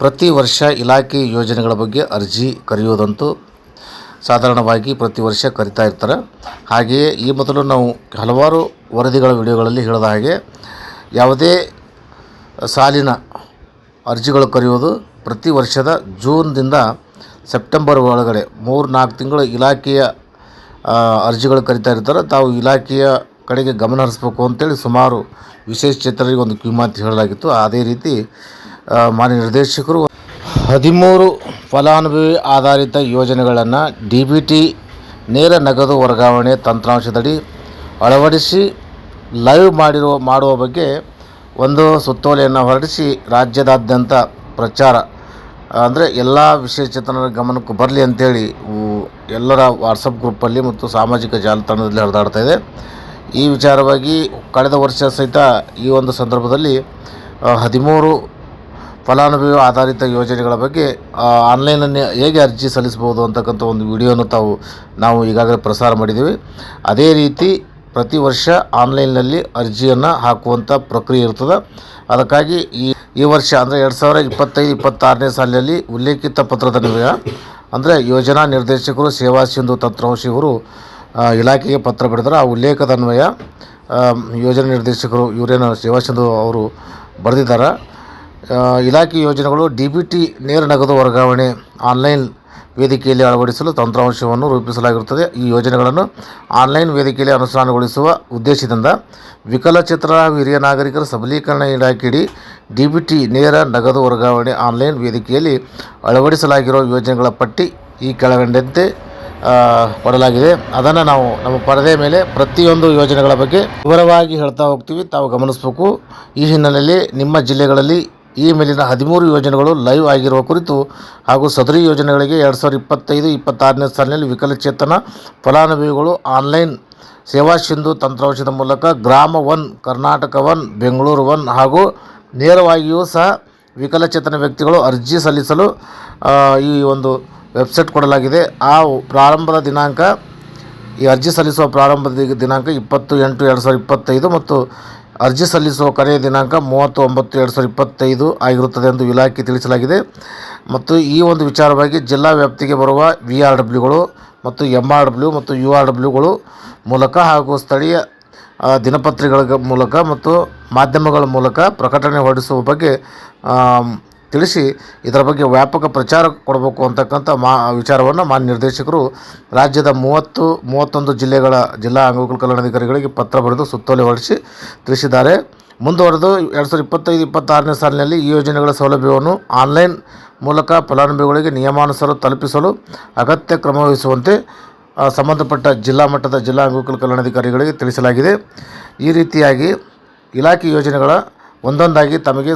ಪ್ರತಿ ವರ್ಷ ಇಲಾಖೆ ಯೋಜನೆಗಳ ಬಗ್ಗೆ ಅರ್ಜಿ ಕರೆಯುವುದಂತೂ ಸಾಧಾರಣವಾಗಿ ಪ್ರತಿ ವರ್ಷ ಕರಿತಾ ಇರ್ತಾರೆ. ಹಾಗೆಯೇ ಈ ಮೊದಲು ನಾವು ಹಲವಾರು ವರದಿಗಳ ವಿಡಿಯೋಗಳಲ್ಲಿ ಹೇಳಿದ ಹಾಗೆ ಯಾವುದೇ ಸಾಲಿನ ಅರ್ಜಿಗಳು ಕರೆಯುವುದು ಪ್ರತಿ ವರ್ಷದ ಜೂನ್ದಿಂದ ಸೆಪ್ಟೆಂಬರ್ ಒಳಗಡೆ ಮೂರು ನಾಲ್ಕು ತಿಂಗಳು ಇಲಾಖೆಯ ಅರ್ಜಿಗಳು ಕರಿತಾ ಇರ್ತಾರೆ. ತಾವು ಇಲಾಖೆಯ ಕಡೆಗೆ ಗಮನ ಹರಿಸ್ಬೇಕು ಅಂತೇಳಿ ಸುಮಾರು ವಿಶೇಷ ಚೇತನರಿಗೆ ಒಂದು ಕಿವಿಮಾತು ಹೇಳಲಾಗಿತ್ತು. ಅದೇ ರೀತಿ ಮಾನ್ಯ ನಿರ್ದೇಶಕರು, ಹದಿಮೂರು ಫಲಾನುಭವಿ ಆಧಾರಿತ ಯೋಜನೆಗಳನ್ನು ಡಿ ಬಿ ಟಿ ನೇರ ನಗದು ವರ್ಗಾವಣೆ ತಂತ್ರಾಂಶದಡಿ ಅಳವಡಿಸಿ ಲೈವ್ ಮಾಡಿರುವ ಮಾಡುವ ಬಗ್ಗೆ ಒಂದು ಸುತ್ತೋಲೆಯನ್ನು ಹೊರಡಿಸಿ ರಾಜ್ಯದಾದ್ಯಂತ ಪ್ರಚಾರ, ಅಂದರೆ ಎಲ್ಲ ವಿಶೇಷಚೇತನರ ಗಮನಕ್ಕೆ ಬರಲಿ ಅಂತೇಳಿ ಉ- ಎಲ್ಲರ ವಾಟ್ಸಪ್ ಗ್ರೂಪಲ್ಲಿ ಮತ್ತು ಸಾಮಾಜಿಕ ಜಾಲತಾಣದಲ್ಲಿ ಹರಿದಾಡ್ತಾ ಇದೆ. ಈ ವಿಚಾರವಾಗಿ ಕಳೆದ ವರ್ಷ ಸಹಿತ ಈ ಒಂದು ಸಂದರ್ಭದಲ್ಲಿ ಹದಿಮೂರು ಫಲಾನುಭವಿ ಆಧಾರಿತ ಯೋಜನೆಗಳ ಬಗ್ಗೆ ಆನ್ಲೈನಲ್ಲಿ ಹೇಗೆ ಅರ್ಜಿ ಸಲ್ಲಿಸ್ಬೋದು ಅಂತಕ್ಕಂಥ ಒಂದು ವಿಡಿಯೋನ ತಾವು, ನಾವು ಈಗಾಗಲೇ ಪ್ರಸಾರ ಮಾಡಿದ್ದೀವಿ. ಅದೇ ರೀತಿ ಪ್ರತಿ ವರ್ಷ ಆನ್ಲೈನ್ನಲ್ಲಿ ಅರ್ಜಿಯನ್ನು ಹಾಕುವಂಥ ಪ್ರಕ್ರಿಯೆ ಇರ್ತದೆ. ಅದಕ್ಕಾಗಿ ಈ ಈ ವರ್ಷ ಅಂದರೆ ಎರಡು ಸಾವಿರ ಇಪ್ಪತ್ತೈದು, ಇಪ್ಪತ್ತಾರನೇ ಸಾಲಿನಲ್ಲಿ ಉಲ್ಲೇಖಿತ ಪತ್ರದ ನಿಲಯ ಅಂದರೆ ಯೋಜನಾ ನಿರ್ದೇಶಕರು, ಸೇವಾ ಸಿಂಧು ತಂತ್ರಾಂಶ ಇಲಾಖೆಗೆ ಪತ್ರ ಬರೆದರೆ ಆ ಉಲ್ಲೇಖದ ಅನ್ವಯ ಯೋಜನಾ ನಿರ್ದೇಶಕರು ಇವರೇನು ಸೇವಾ ಸಿಂಧು ಅವರು ಬರೆದಿದ್ದಾರೆ. ಇಲಾಖೆ ಯೋಜನೆಗಳು ಡಿ ಬಿ ಟಿ ನೇರ ನಗದು ವರ್ಗಾವಣೆ ಆನ್ಲೈನ್ ವೇದಿಕೆಯಲ್ಲಿ ಅಳವಡಿಸಲು ತಂತ್ರಾಂಶವನ್ನು ರೂಪಿಸಲಾಗಿರುತ್ತದೆ. ಈ ಯೋಜನೆಗಳನ್ನು ಆನ್ಲೈನ್ ವೇದಿಕೆಯಲ್ಲಿ ಅನುಷ್ಠಾನಗೊಳಿಸುವ ಉದ್ದೇಶದಿಂದ ವಿಕಲಚೇತನ ಹಿರಿಯ ನಾಗರಿಕರ ಸಬಲೀಕರಣ ಇಲಾಖೆಯಡಿ ಡಿ ಬಿ ಟಿ ನೇರ ನಗದು ವರ್ಗಾವಣೆ ಆನ್ಲೈನ್ ವೇದಿಕೆಯಲ್ಲಿ ಅಳವಡಿಸಲಾಗಿರುವ ಯೋಜನೆಗಳ ಪಟ್ಟಿ ಈ ಕೆಳಗಂಡಂತೆ ಕೊಡಲಾಗಿದೆ. ಅದನ್ನು ನಾವು ನಮ್ಮ ಪರದೆ ಮೇಲೆ ಪ್ರತಿಯೊಂದು ಯೋಜನೆಗಳ ಬಗ್ಗೆ ವಿವರವಾಗಿ ಹೇಳ್ತಾ ಹೋಗ್ತೀವಿ. ತಾವು ಗಮನಿಸಬೇಕು. ಈ ಹಿನ್ನೆಲೆಯಲ್ಲಿ ನಿಮ್ಮ ಜಿಲ್ಲೆಗಳಲ್ಲಿ ಈ ಮೇಲಿನ ಹದಿಮೂರು ಯೋಜನೆಗಳು ಲೈವ್ ಆಗಿರುವ ಕುರಿತು ಹಾಗೂ ಸದರಿ ಯೋಜನೆಗಳಿಗೆ ಎರಡು ಸಾವಿರದ ಇಪ್ಪತ್ತೈದು, ಇಪ್ಪತ್ತಾರನೇ ಸಾಲಿನಲ್ಲಿ ವಿಕಲಚೇತನ ಫಲಾನುಭವಿಗಳು ಆನ್ಲೈನ್ ಸೇವಾ ಸಿಂಧು ತಂತ್ರಾಂಶದ ಮೂಲಕ Grama one, Karnataka one, Bengaluru one ಹಾಗೂ ನೇರವಾಗಿಯೂ ಸಹ ವಿಕಲಚೇತನ ವ್ಯಕ್ತಿಗಳು ಅರ್ಜಿ ಸಲ್ಲಿಸಲು ಈ ಒಂದು ವೆಬ್ಸೈಟ್ ಕೊಡಲಾಗಿದೆ. ಆ ಪ್ರಾರಂಭದ ದಿನಾಂಕ ಈ ಅರ್ಜಿ ಸಲ್ಲಿಸುವ ಪ್ರಾರಂಭದ ದಿನಾಂಕ ಇಪ್ಪತ್ತು ಎಂಟು ಎರಡು ಸಾವಿರದ ಇಪ್ಪತ್ತೈದು ಮತ್ತು ಅರ್ಜಿ ಸಲ್ಲಿಸುವ ಕೊನೆಯ ದಿನಾಂಕ ಮೂವತ್ತು ಒಂಬತ್ತು ಎರಡು ಸಾವಿರದ ಇಪ್ಪತ್ತೈದು ಆಗಿರುತ್ತದೆ ಎಂದು ಇಲಾಖೆ ತಿಳಿಸಲಾಗಿದೆ. ಮತ್ತು ಈ ಒಂದು ವಿಚಾರವಾಗಿ ಜಿಲ್ಲಾ ವ್ಯಾಪ್ತಿಗೆ ಬರುವ ವಿ ಆರ್ ಡಬ್ಲ್ಯೂಗಳು ಮತ್ತು ಎಂ ಆರ್ ಡಬ್ಲ್ಯೂ ಮತ್ತು ಯು ಆರ್ ಡಬ್ಲ್ಯೂಗಳು ಮೂಲಕ ಹಾಗೂ ಸ್ಥಳೀಯ ದಿನಪತ್ರಿಕೆಗಳ ಮೂಲಕ ಮತ್ತು ಮಾಧ್ಯಮಗಳ ಮೂಲಕ ಪ್ರಕಟಣೆ ಹೊರಡಿಸುವ ಬಗ್ಗೆ ತಿಳಿಸಿ ಇದರ ಬಗ್ಗೆ ವ್ಯಾಪಕ ಪ್ರಚಾರ ಕೊಡಬೇಕು ಅಂತಕ್ಕಂಥ ಮಾ ವಿಚಾರವನ್ನು ಮಾನ್ಯ ನಿರ್ದೇಶಕರು ರಾಜ್ಯದ ಮೂವತ್ತು, ಮೂವತ್ತೊಂದು ಜಿಲ್ಲೆಗಳ ಜಿಲ್ಲಾ ಅಂಗವಿಕಲ ಕಲ್ಯಾಣಾಧಿಕಾರಿಗಳಿಗೆ ಪತ್ರ ಬರೆದು ಸುತ್ತೋಲೆ ಹೊರಡಿಸಿ ತಿಳಿಸಿದ್ದಾರೆ. ಮುಂದುವರೆದು ಎರಡು ಸಾವಿರದ ಇಪ್ಪತ್ತೈದು, ಇಪ್ಪತ್ತಾರನೇ ಸಾಲಿನಲ್ಲಿ ಈ ಯೋಜನೆಗಳ ಸೌಲಭ್ಯವನ್ನು ಆನ್ಲೈನ್ ಮೂಲಕ ಫಲಾನುಭವಿಗಳಿಗೆ ನಿಯಮಾನುಸಾರ ತಲುಪಿಸಲು ಅಗತ್ಯ ಕ್ರಮ ವಹಿಸುವಂತೆ ಸಂಬಂಧಪಟ್ಟ ಜಿಲ್ಲಾ ಮಟ್ಟದ ಜಿಲ್ಲಾ ಅಂಗವಿಕಲ ಕಲ್ಯಾಣಾಧಿಕಾರಿಗಳಿಗೆ ತಿಳಿಸಲಾಗಿದೆ. ಈ ರೀತಿಯಾಗಿ ಇಲಾಖೆ ಯೋಜನೆಗಳ ಒಂದೊಂದಾಗಿ ತಮಗೆ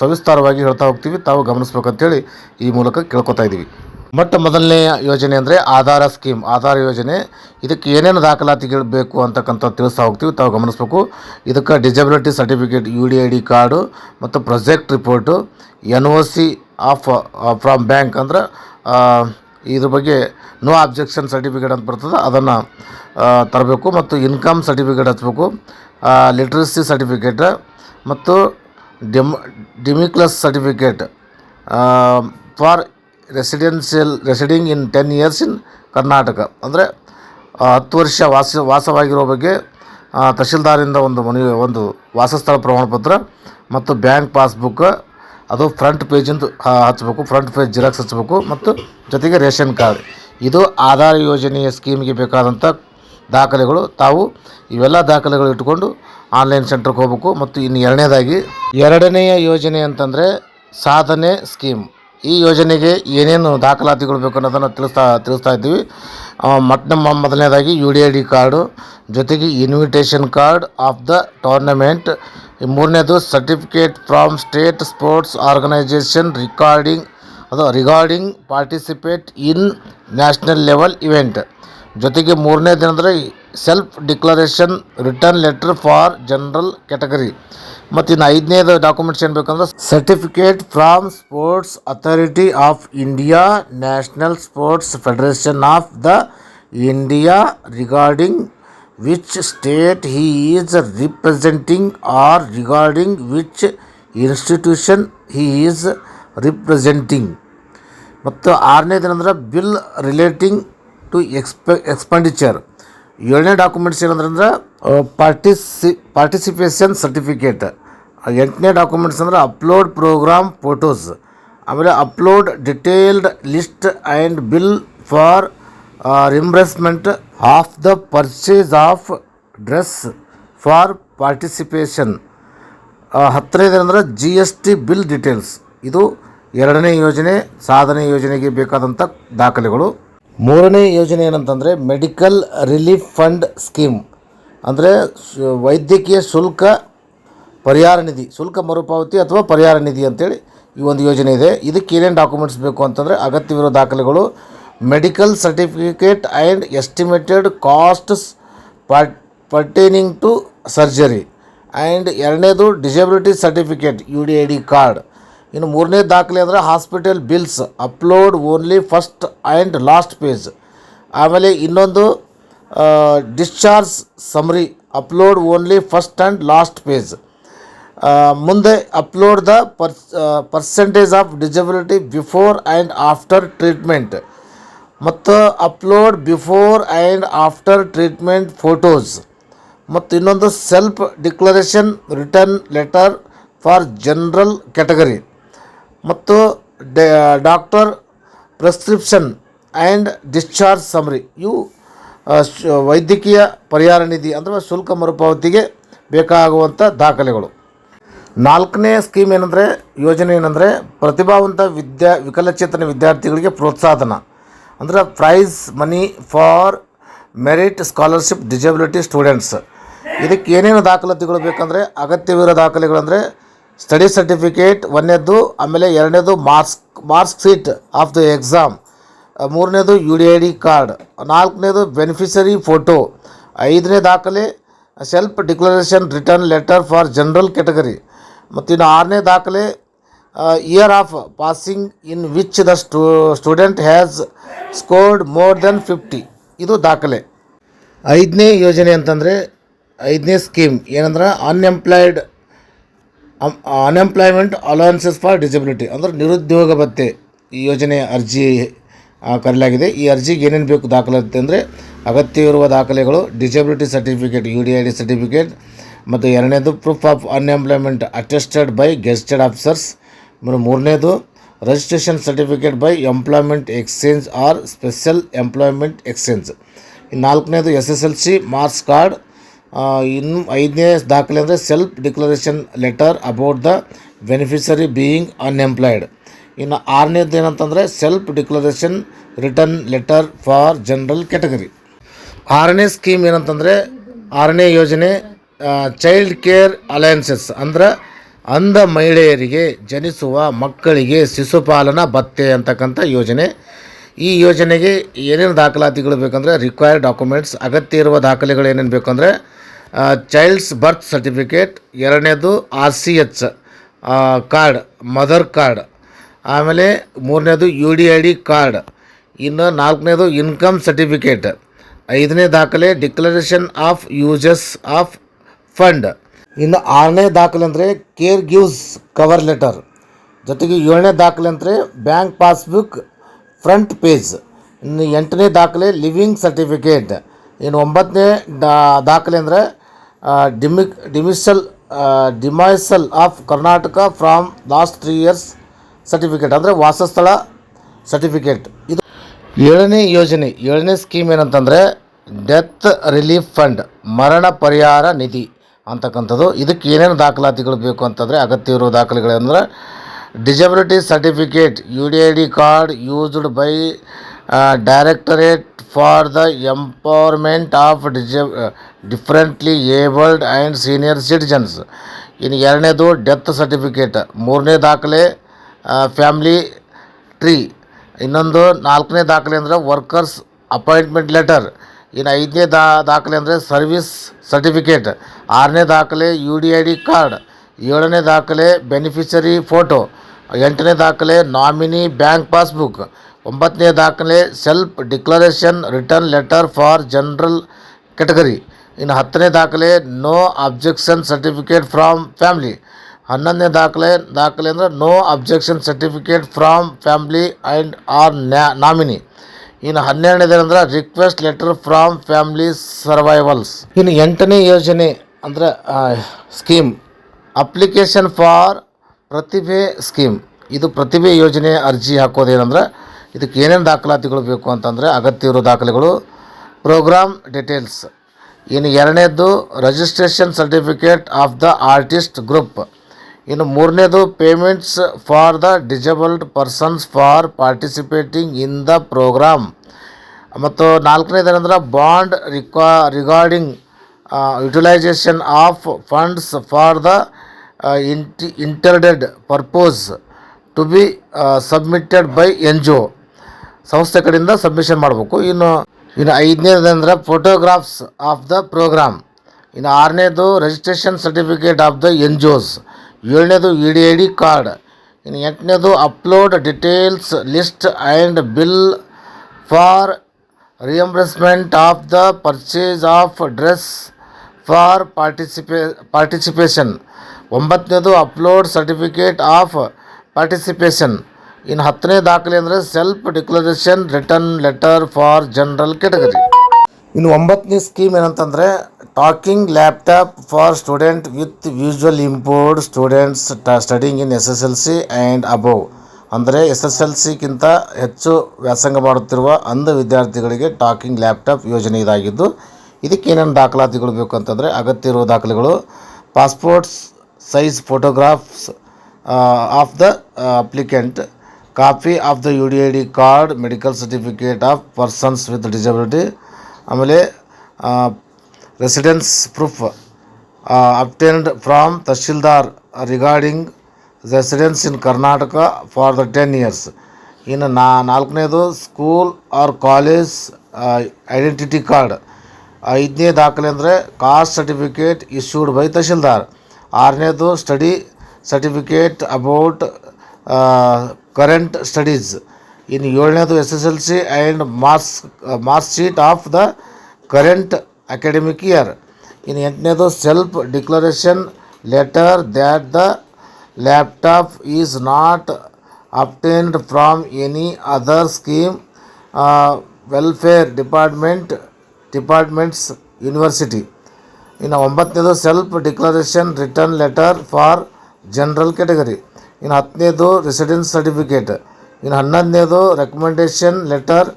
ಸವಿಸ್ತಾರವಾಗಿ ಹೇಳ್ತಾ ಹೋಗ್ತೀವಿ. ತಾವು ಗಮನಿಸ್ಬೇಕಂತೇಳಿ ಈ ಮೂಲಕ ಕೇಳ್ಕೊತಾ ಇದ್ದೀವಿ. ಮೊಟ್ಟ ಮೊದಲನೇ ಯೋಜನೆ ಅಂದರೆ ಆಧಾರ ಸ್ಕೀಮ್. ಆಧಾರ ಯೋಜನೆ. ಇದಕ್ಕೆ ಏನೇನು ದಾಖಲಾತಿಗಳು ಬೇಕು ಅಂತಕ್ಕಂಥ ತಿಳಿಸ್ತಾ ಹೋಗ್ತೀವಿ. ತಾವು ಗಮನಿಸ್ಬೇಕು. ಇದಕ್ಕೆ disability certificate, U D I D card ಮತ್ತು project report, N O C of from bank ಅಂದ್ರೆ ಇದ್ರ ಬಗ್ಗೆ ನೋ ಅಬ್ಜೆಕ್ಷನ್ ಸರ್ಟಿಫಿಕೇಟ್ ಅಂತ ಬರ್ತದೆ. ಅದನ್ನು ತರಬೇಕು. ಮತ್ತು ಇನ್ಕಮ್ ಸರ್ಟಿಫಿಕೇಟ್ ಹಚ್ಚಬೇಕು ಲಿಟ್ರಸಿ ಸರ್ಟಿಫಿಕೇಟ್ ಮತ್ತು them, domicile certificate for residential residing in ten years in Karnataka. ಅಂದರೆ ಹತ್ತು ವರ್ಷ ವಾಸ, ವಾಸವಾಗಿರೋ ಬಗ್ಗೆ ತಹಶೀಲ್ದಾರಿಂದ ಒಂದು ಮನೆ ಒಂದು ವಾಸಸ್ಥಳ ಪ್ರಮಾಣಪತ್ರ ಮತ್ತು ಬ್ಯಾಂಕ್ ಪಾಸ್ಬುಕ್, ಅದು ಫ್ರಂಟ್ ಪೇಜಿಂದು ಹಚ್ಚಬೇಕು ಫ್ರಂಟ್ ಪೇಜ್ ಜಿರಾಕ್ಸ್ ಹಚ್ಚಬೇಕು ಮತ್ತು ಜೊತೆಗೆ ರೇಷನ್ ಕಾರ್ಡ್. ಇದು ಆಧಾರ್ ಯೋಜನೆಯ ಸ್ಕೀಮ್ಗೆ ಬೇಕಾದಂಥ ದಾಖಲೆಗಳು ತಾವು ಇವೆಲ್ಲ ದಾಖಲೆಗಳು ಇಟ್ಕೊಂಡು ಆನ್ಲೈನ್ ಸೆಂಟ್ರಿಗೆ ಹೋಗ್ಬೇಕು ಮತ್ತು ಇನ್ನು ಎರಡನೇದಾಗಿ ಎರಡನೆಯ ಯೋಜನೆ ಅಂತಂದರೆ ಸಾಧನೆ ಸ್ಕೀಮ್. ಈ ಯೋಜನೆಗೆ ಏನೇನು ದಾಖಲಾತಿಗಳು ಬೇಕು ಅನ್ನೋದನ್ನು ತಿಳಿಸ್ತಾ ತಿಳಿಸ್ತಾ ಇದ್ದೀವಿ. ಮತ್ತು ನಮ್ಮ ಮೊದಲನೇದಾಗಿ U D I D card, ಜೊತೆಗೆ invitation card of the tournament. ಮೂರನೇದು certificate from state sports organisation recording, ಅದು regarding participate in national level event. ಜೊತೆಗೆ ಮೂರನೇದೇನೆಂದರೆ self declaration return letter for general category ಮತ್ತು ಇನ್ನು ಐದನೇದು ಡಾಕ್ಯುಮೆಂಟ್ಸ್ ಏನು ಬೇಕಂದ್ರೆ certificate from sports authority of India national sports federation of the India regarding which state he is representing or regarding which institution he is representing ಮತ್ತು ಆರನೇದೇನೆಂದ್ರೆ bill relating to expe expenditure ಏಳನೇ documents ಏನಂದ್ರೆ ಪಾರ್ಟಿಸಿ participation certificate ಎಂಟನೇ documents ಅಂದ್ರೆ upload program photos ಆಮೇಲೆ upload detailed list and bill for reimbursement of the purchase of dress for participation ಹತ್ತನೇದೇನೆಂದ್ರೆ G S T bill details ಇದು ಎರಡನೇ ಯೋಜನೆ, ಸಾಧನೆ ಯೋಜನೆಗೆ ಬೇಕಾದಂಥ ದಾಖಲೆಗಳು. ಮೂರನೇ ಯೋಜನೆ ಏನಂತಂದರೆ ಮೆಡಿಕಲ್ ರಿಲೀಫ್ ಫಂಡ್ ಸ್ಕೀಮ್. ಅಂದರೆ ವೈದ್ಯಕೀಯ ಶುಲ್ಕ ಪರಿಹಾರ ನಿಧಿ, ಶುಲ್ಕ ಮರುಪಾವತಿ ಅಥವಾ ಪರಿಹಾರ ನಿಧಿ ಅಂತೇಳಿ ಈ ಒಂದು ಯೋಜನೆ ಇದೆ. ಇದಕ್ಕೆ ಏನೇನು ಡಾಕ್ಯುಮೆಂಟ್ಸ್ ಬೇಕು ಅಂತಂದರೆ ಅಗತ್ಯವಿರೋ ದಾಖಲೆಗಳು, medical certificate and estimated costs pert pertaining to surgery and ಎರಡನೇದು disability certificate, U D I D card. ಇನ್ನು ಮೂರನೇ ದಾಖಲೆ ಅಂದರೆ hospital bills upload only first and last page. ಆಮೇಲೆ ಇನ್ನೊಂದು discharge summary upload only first and last page. ಮುಂದೆ upload the pers percentage of disability before and after treatment. ಮತ್ತು upload before and after treatment photos. ಮತ್ತು ಇನ್ನೊಂದು self declaration return letter for general category. ಮತ್ತು doctor prescription and discharge summary. ಇವು ವೈದ್ಯಕೀಯ ಪರಿಹಾರ ನಿಧಿ ಅಂದರೆ ಶುಲ್ಕ ಮರುಪಾವತಿಗೆ ಬೇಕಾಗುವಂಥ ದಾಖಲೆಗಳು. ನಾಲ್ಕನೇ ಸ್ಕೀಮ್ ಏನಂದರೆ, ಯೋಜನೆ ಏನಂದರೆ, ಪ್ರತಿಭಾವಂತ ವಿದ್ಯಾ, ವಿಕಲಚೇತನ ವಿದ್ಯಾರ್ಥಿಗಳಿಗೆ ಪ್ರೋತ್ಸಾಹನ ಅಂದರೆ prize money for merit scholarship disability students ಇದಕ್ಕೆ ಏನೇನು ದಾಖಲಾತಿಗಳು ಬೇಕಂದರೆ, ಅಗತ್ಯವಿರೋ ದಾಖಲೆಗಳಂದರೆ ಸ್ಟಡಿ ಸರ್ಟಿಫಿಕೇಟ್ ಒಂದನೇದು ಆಮೇಲೆ ಎರಡನೇದು marks marks sheet of the exam ಮೂರನೇದು U D I D card ನಾಲ್ಕನೇದು ಬೆನಿಫಿಷರಿ ಫೋಟೋ ಐದನೇ ದಾಖಲೆ self declaration return letter for general category ಮತ್ತು ಇನ್ನು ಆರನೇ ದಾಖಲೆ year of passing in which the stu student has scored more than fifty ಇದು ದಾಖಲೆ. ಐದನೇ ಯೋಜನೆ ಅಂತಂದರೆ, ಐದನೇ ಸ್ಕೀಮ್ ಏನಂದ್ರೆ unemployed unemployment allowances for disability ಅಂದರೆ ನಿರುದ್ಯೋಗ ಭತ್ಯೆ ಈ ಯೋಜನೆ ಅರ್ಜಿ ಕರೆಯಲಾಗಿದೆ. ಈ ಅರ್ಜಿಗೆ ಏನೇನು ಬೇಕು ದಾಖಲಾತಿ ಅಂದರೆ ಅಗತ್ಯವಿರುವ ದಾಖಲೆಗಳು disability certificate U D I D certificate ಮತ್ತು ಎರಡನೇದು proof of unemployment attested by gazetted officers ಮತ್ತು ಮೂರನೇದು registration certificate by employment exchange or special employment exchange ಈ ನಾಲ್ಕನೇದು S S L C marks card ಇನ್ನು ಐದನೇ ದಾಖಲೆ ಅಂದರೆ self declaration letter about the beneficiary being unemployed ಇನ್ನು ಆರನೇದು ಏನಂತಂದರೆ self declaration return letter for general category ಆರನೇ ಸ್ಕೀಮ್ ಏನಂತಂದರೆ ಆರನೇ ಯೋಜನೆ ಚೈಲ್ಡ್ ಕೇರ್ ಅಲಯನ್ಸಸ್ ಅಂದ್ರೆ ಅಂಧ ಮಹಿಳೆಯರಿಗೆ ಜನಿಸುವ ಮಕ್ಕಳಿಗೆ ಶಿಶುಪಾಲನಾ ಭತ್ಯೆ ಅಂತಕ್ಕಂಥ ಯೋಜನೆ. ಈ ಯೋಜನೆಗೆ ಏನೇನು ದಾಖಲಾತಿಗಳು ಬೇಕಂದರೆ ರಿಕ್ವೈರ್ಡ್ ಡಾಕ್ಯುಮೆಂಟ್ಸ್ ಅಗತ್ಯ ಇರುವ ದಾಖಲೆಗಳು ಏನೇನು ಬೇಕಂದರೆ ಚೈಲ್ಡ್ಸ್ ಬರ್ತ್ ಸರ್ಟಿಫಿಕೇಟ್ ಎರಡನೇದು R C H card mother card ಆಮೇಲೆ ಮೂರನೇದು U D I D card ಇನ್ನು ನಾಲ್ಕನೇದು ಇನ್ಕಮ್ ಸರ್ಟಿಫಿಕೇಟ್ ಐದನೇ ದಾಖಲೆ declaration of uses of fund ಇನ್ನು ಆರನೇ ದಾಖಲೆ ಅಂದರೆ ಕೇರ್ ಗಿವ್ಸ್ ಕವರ್ ಲೆಟರ್ ಜೊತೆಗೆ ಏಳನೇ ದಾಖಲೆ ಅಂದರೆ ಬ್ಯಾಂಕ್ ಪಾಸ್ಬುಕ್ ಫ್ರಂಟ್ ಪೇಜ್ ಇನ್ನು ಎಂಟನೇ ದಾಖಲೆ ಲಿವಿಂಗ್ ಸರ್ಟಿಫಿಕೇಟ್ ಇನ್ನು ಒಂಬತ್ತನೇ ದಾಖಲೆ ಅಂದರೆ ಡಿಮಿಕ್ domicile domicile of Karnataka from last three years certificate. ಅಂದರೆ ವಾಸಸ್ಥಳ ಸರ್ಟಿಫಿಕೇಟ್. ಇದು ಏಳನೇ ಯೋಜನೆ, ಏಳನೇ ಸ್ಕೀಮ್ ಏನಂತಂದರೆ ಡೆತ್ ರಿಲೀಫ್ ಫಂಡ್, ಮರಣ ಪರಿಹಾರ ನಿಧಿ ಅಂತಕ್ಕಂಥದ್ದು. ಇದಕ್ಕೆ ಏನೇನು ದಾಖಲಾತಿಗಳು ಬೇಕು ಅಂತಂದರೆ ಅಗತ್ಯ ಇರೋ ದಾಖಲೆಗಳಂದ್ರೆ disability certificate, U D I D card, used by directorate for the empowerment of dis differently abled and senior citizens ಇನ್ನು ಎರಡನೇದು ಡೆತ್ ಸರ್ಟಿಫಿಕೇಟ್ ಮೂರನೇ ದಾಖಲೆ ಫ್ಯಾಮ್ಲಿ ಟ್ರೀ ಇನ್ನೊಂದು ನಾಲ್ಕನೇ ದಾಖಲೆ ಅಂದರೆ ವರ್ಕರ್ಸ್ ಅಪಾಯಿಂಟ್ಮೆಂಟ್ ಲೆಟರ್ ಇನ್ನು ಐದನೇ ದಾ, ದಾಖಲೆ ಅಂದರೆ ಸರ್ವಿಸ್ ಸರ್ಟಿಫಿಕೇಟ್ ಆರನೇ ದಾಖಲೆ U D I D card ಏಳನೇ ದಾಖಲೆ ಬೆನಿಫಿಷರಿ ಫೋಟೋ ಎಂಟನೇ ದಾಖಲೆ ನಾಮಿನಿ ಬ್ಯಾಂಕ್ ಪಾಸ್ಬುಕ್ ಒಂಬತ್ತನೇ ದಾಖಲೆ self declaration return letter for general category ಇನ್ನು ಹತ್ತನೇ ದಾಖಲೆ no objection certificate from family ಹನ್ನೊಂದನೇ ದಾಖಲೆ ದಾಖಲೆ ಅಂದರೆ no objection certificate from family and or nominee. ಇನ್ನು ಹನ್ನೆರಡನೇದೇನೆಂದ್ರೆ request letter from family survivals ಇನ್ನು ಎಂಟನೇ ಯೋಜನೆ ಅಂದರೆ scheme application for Pratibha scheme ಇದು ಪ್ರತಿಭೆ ಯೋಜನೆ ಅರ್ಜಿ ಹಾಕೋದೇನೆಂದ್ರೆ ಇದಕ್ಕೆ ಏನೇನು ದಾಖಲಾತಿಗಳು ಬೇಕು ಅಂತಂದರೆ ಅಗತ್ಯ ಇರೋ ದಾಖಲೆಗಳು ಪ್ರೋಗ್ರಾಮ್ ಡಿಟೇಲ್ಸ್ ಇನ್ನು ಎರಡನೇದು registration certificate of the artist group ಇನ್ನು ಮೂರನೇದು payments for the disabled persons for participating in the programme ಮತ್ತು ನಾಲ್ಕನೇದೇನೆಂದ್ರೆ bond requ regarding utilisation of funds for the inte intended purpose to be submitted by N G O ಸಂಸ್ಥೆ ಕಡೆಯಿಂದ submission ಮಾಡಬೇಕು. ಇನ್ನು ಇನ್ನು ಐದನೇದಂದ್ರೆ photographs of the programme ಇನ್ನು ಆರನೇದು registration certificate of the N G Os ಏಳನೇದು E D I D card ಇನ್ನು ಎಂಟನೇದು upload details list and bill for reimbursement of the purchase of dress for participa participation ಒಂಬತ್ತನೇದು upload certificate of participation ಇನ್ನು ಹತ್ತನೇ ದಾಖಲೆ ಅಂದರೆ self declaration return letter for general category ಇನ್ನು ಒಂಬತ್ತನೇ scheme ಏನಂತಂದರೆ talking laptop for student with visual impaired students studying in S S L C and above ಅಂದರೆ S S L ಸಿಗಿಂತ ಹೆಚ್ಚು ವ್ಯಾಸಂಗ ಮಾಡುತ್ತಿರುವ ಅಂಧ ವಿದ್ಯಾರ್ಥಿಗಳಿಗೆ ಟಾಕಿಂಗ್ ಲ್ಯಾಪ್ಟಾಪ್ ಯೋಜನೆ ಇದಾಗಿದ್ದು, ಇದಕ್ಕೆ ಏನೇನು ದಾಖಲಾತಿಗಳು ಬೇಕು ಅಂತಂದರೆ ಅಗತ್ಯ ಇರುವ ದಾಖಲೆಗಳು passports size photographs of the applicant copy of the U D I D card, medical certificate of persons with disability, ಆಮೇಲೆ residence proof obtained from tahsildar regarding residence in Karnataka for the ten years. ಇನ್ನು ನಾ, ನಾಲ್ಕನೇದು school or college identity card. ಐದನೇ ದಾಖಲೆ ಅಂದರೆ caste certificate issued by tahsildar. ಆರನೇದು study certificate about current studies ಇನ್ನು ಏಳನೇದು S S L C and marks marks sheet of the current academic year ಇನ್ನು ಎಂಟನೇದು self declaration letter that the laptop is not obtained from any other scheme welfare department departments university ಇನ್ನು ಒಂಬತ್ತನೇದು self declaration return letter for general category ಇನ್ನು ಹತ್ತನೇದು residence certificate ಇನ್ನು ಹನ್ನೊಂದನೇದು recommendation letter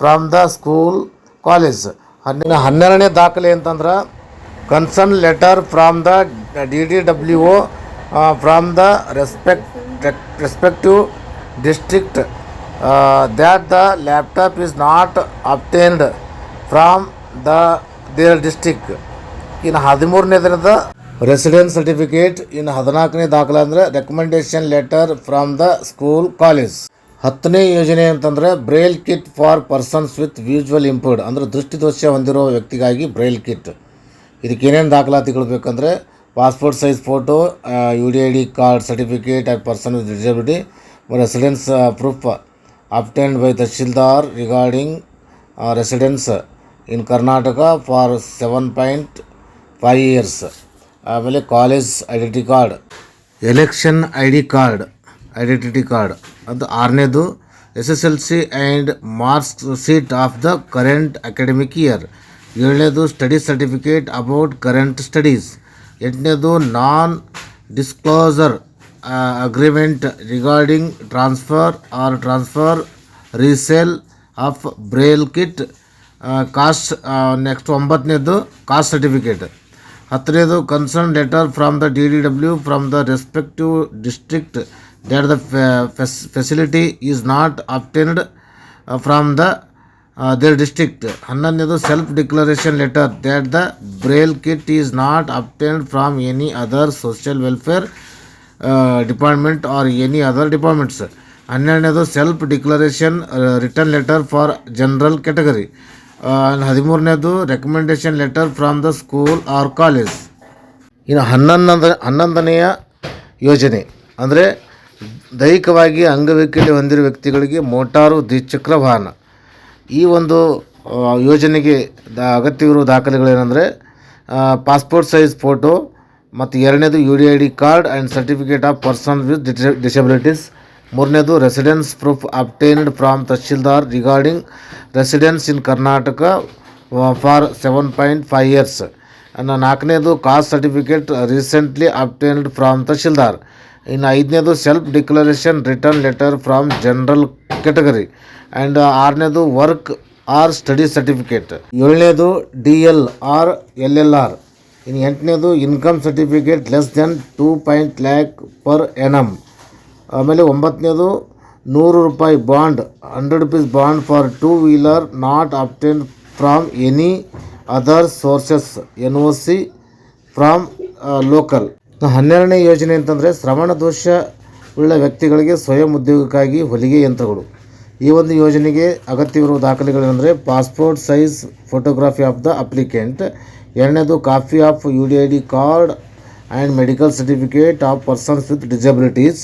from the school college ಹನ್ನೆ ಹನ್ನೆರಡನೇ ದಾಖಲೆ ಅಂತಂದ್ರೆ concern letter from the D D W O from the respect respective district that the laptop is not obtained from the their district ಇನ್ನು ಹದಿಮೂರನೇ ದಿನದ residence certificate ಇನ್ನು ಹದಿನಾಲ್ಕನೇ ದಾಖಲೆ ಅಂದರೆ recommendation letter from the school college ಹತ್ತನೇ ಯೋಜನೆ ಅಂತಂದರೆ Braille kit for persons with visual impaired ಅಂದರೆ ದೃಷ್ಟಿದೋಷ ಹೊಂದಿರೋ ವ್ಯಕ್ತಿಗಾಗಿ ಬ್ರೈಲ್ ಕಿಟ್ ಇದಕ್ಕೆ ಏನೇನು ದಾಖಲಾತಿಗಳು ಬೇಕಂದರೆ passport size photo U D I D card certificate and person with disability residence proof obtained by tahsildar regarding residence in Karnataka for seven point five years ಆಮೇಲೆ college identity card. Election I D card identity card. ಅದು ಆರನೇದು S S L C and marks sheet of the current academic year. ಏಳನೇದು study certificate about current studies. ಎಂಟನೇದು non disclosure agreement regarding transfer or transfer resale of braille kit caste next ಒಂಬತ್ತನೇದು caste certificate. ಹತ್ತನೇದು concern letter from the D D W from the respective district that the facility is not obtained from the their district ಹನ್ನೊಂದನೇದು self declaration letter that the braille kit is not obtained from any other social welfare department or any other departments ಹನ್ನೆರಡನೇದು self declaration return letter for general category ಹದಿಮೂರನೇದು recommendation letter from the school or college ಇನ್ನು ಹನ್ನೊಂದ ಹನ್ನೊಂದನೆಯ ಯೋಜನೆ. ಅಂದರೆ ದೈಹಿಕವಾಗಿ ಅಂಗವೈಕಲ್ಯ ಹೊಂದಿರುವ ವ್ಯಕ್ತಿಗಳಿಗೆ motor ದ್ವಿಚಕ್ರ ವಾಹನ. ಈ ಒಂದು ಯೋಜನೆಗೆ ದ, ಅಗತ್ಯವಿರುವ ದಾಖಲೆಗಳೇನೆಂದರೆ ಪಾಸ್ಪೋರ್ಟ್ ಸೈಜ್ ಫೋಟೋ ಮತ್ತು ಎರಡನೇದು U D I D card and certificate of person with disabilities ಮೂರನೇದು residence proof obtained from tahsildar regarding residence in Karnataka for seven point five years ನಾಲ್ಕನೇದು caste certificate recently obtained from tahsildar. ಇನ್ನು ಐದನೇದು self declaration return letter from general category and ಆರನೇದು work or study certificate ಏಳನೇದು D L R L L R ಇನ್ನು ಎಂಟನೇದು income certificate less than two point lakh per annum ಆಮೇಲೆ ಒಂಬತ್ತನೇದು, ನೂರು ರೂಪಾಯಿ bond, hundred rupees bond for two wheeler not obtained from any other sources, N O C from local. ಹನ್ನೆರಡನೇ ಯೋಜನೆ ಅಂತಂದರೆ ಶ್ರವಣ ದೋಷ ಉಳ್ಳ ವ್ಯಕ್ತಿಗಳಿಗೆ ಸ್ವಯಂ ಉದ್ಯೋಗಕ್ಕಾಗಿ ಹೊಲಿಗೆ ಯಂತ್ರಗಳು. ಈ ಒಂದು ಯೋಜನೆಗೆ ಅಗತ್ಯವಿರುವ ದಾಖಲೆಗಳೇನೆಂದರೆ passport size, photography of the applicant, ಎರಡನೇದು copy of U D I D card and medical certificate of persons with disabilities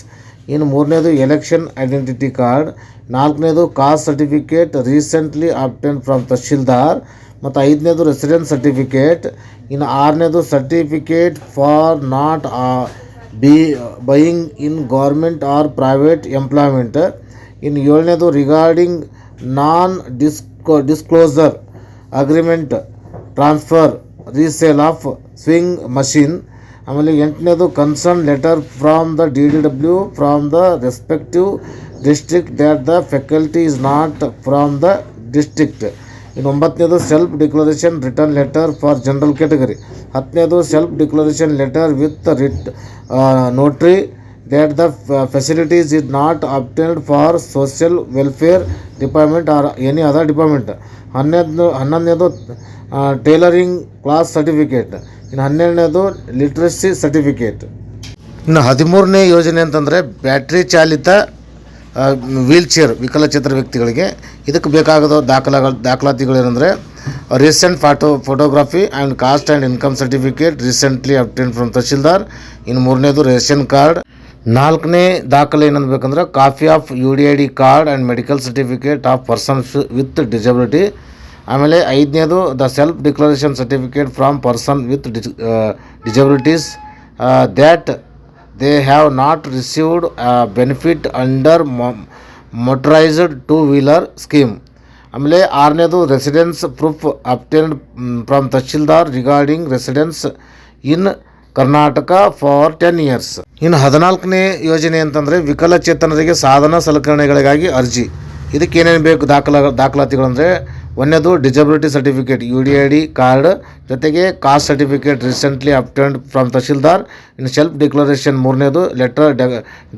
ಇನ್ನು ಮೂರನೇದು ಎಲೆಕ್ಷನ್ ಐಡೆಂಟಿಟಿ ಕಾರ್ಡ್ ನಾಲ್ಕನೇದು caste certificate recently obtained from tahsildar. ಮತ್ತು ಐದನೇದು ರೆಸಿಡೆನ್ಸ್ ಸರ್ಟಿಫಿಕೇಟ್ ಇನ್ನು ಆರನೇದು certificate for not be buying in government or private employment ಇನ್ನು ಏಳನೇದು regarding non disco disclosure agreement transfer resale of sewing machine ಆಮೇಲೆ ಎಂಟನೇದು concern letter from the D D W from the respective district that the faculty is not from the district ಇನ್ನು ಒಂಬತ್ತನೇದು self declaration return letter for general category ಹತ್ತನೇದು self declaration letter with writ notary that the facilities is not obtained for social welfare department or any other department ಹನ್ನೆರಡು ಹನ್ನೊಂದನೇದು tailoring class certificate ಇನ್ನು ಹನ್ನೆರಡನೇದು literacy certificate ಇನ್ನು ಹದಿಮೂರನೇ ಯೋಜನೆ ಅಂತಂದರೆ battery ಚಾಲಿತ wheel chair ವಿಕಲಚೇತರ ವ್ಯಕ್ತಿಗಳಿಗೆ. ಇದಕ್ಕೆ ಬೇಕಾಗದ ದಾಖಲಾಗಳ ದಾಖಲಾತಿಗಳೇನೆಂದರೆ recent photo photography and caste and income certificate recently obtained from tahsildar. ಇನ್ನು ಮೂರನೇದು ರೇಷನ್ ಕಾರ್ಡ್. ನಾಲ್ಕನೇ ದಾಖಲೆ ಏನಂತ ಬೇಕಂದ್ರೆ copy of U D I D card and medical certificate of persons with disability ಆಮೇಲೆ ಐದನೇದು, the self declaration certificate from person with disabilities that they have not received benefit under motorised two wheeler scheme ಆಮೇಲೆ ಆರನೇದು residence proof obtained from tahsildar regarding residence in Karnataka for ten years ಇನ್ನು ಹದಿನಾಲ್ಕನೇ ಯೋಜನೆ ಅಂತಂದರೆ ವಿಕಲಚೇತನರಿಗೆ ಸಾಧನ ಸಲಕರಣೆಗಳಿಗಾಗಿ ಅರ್ಜಿ. ಇದಕ್ಕೆ ಏನೇನು ಬೇಕು ದಾಖಲಾ, ದಾಖಲಾತಿಗಳಂದರೆ ಒಂದನೇದು disability certificate U D I D card ಜೊತೆಗೆ caste certificate recently obtained from tahsildar. ಇನ್ನು ಸೆಲ್ಫ್ ಡಿಕ್ಲರೇಷನ್ ಮೂರನೇದು letter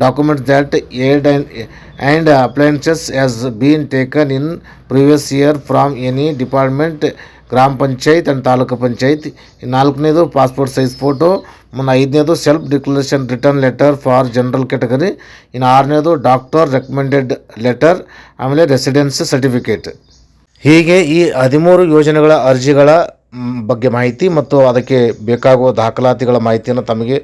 documents that aid and and appliances as been taken in previous year from any department gram panchayat and taluk panchayat ನಾಲ್ಕನೇದು passport size photo ಮುನ್ನ ಐದನೇದು self declaration return letter for general category ಇನ್ನು ಆರನೇದು doctor recommended letter ಆಮೇಲೆ residence certificate ಹೀಗೆ ಈ ಹದಿಮೂರು ಯೋಜನೆಗಳ ಅರ್ಜಿಗಳ ಬಗ್ಗೆ ಮಾಹಿತಿ ಮತ್ತು ಅದಕ್ಕೆ ಬೇಕಾಗುವ ದಾಖಲಾತಿಗಳ ಮಾಹಿತಿಯನ್ನು ತಮಗೆ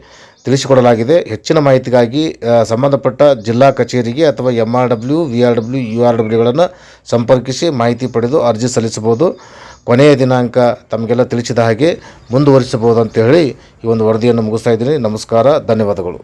ತಿಳಿಸಿಕೊಡಲಾಗಿದೆ. ಹೆಚ್ಚಿನ ಮಾಹಿತಿಗಾಗಿ ಸಂಬಂಧಪಟ್ಟ ಜಿಲ್ಲಾ ಕಚೇರಿಗೆ ಅಥವಾ M R W V R W U R ಡಬ್ಲ್ಯೂಗಳನ್ನು ಸಂಪರ್ಕಿಸಿ ಮಾಹಿತಿ ಪಡೆದು ಅರ್ಜಿ ಸಲ್ಲಿಸಬಹುದು. ಕೊನೆಯ ದಿನಾಂಕ ತಮಗೆಲ್ಲ ತಿಳಿಸಿದ ಹಾಗೆ ಮುಂದುವರಿಸಬಹುದು ಅಂತ ಹೇಳಿ ಈ ಒಂದು ವರದಿಯನ್ನು ಮುಗಿಸ್ತಾ ಇದ್ದೀನಿ. ನಮಸ್ಕಾರ, ಧನ್ಯವಾದಗಳು.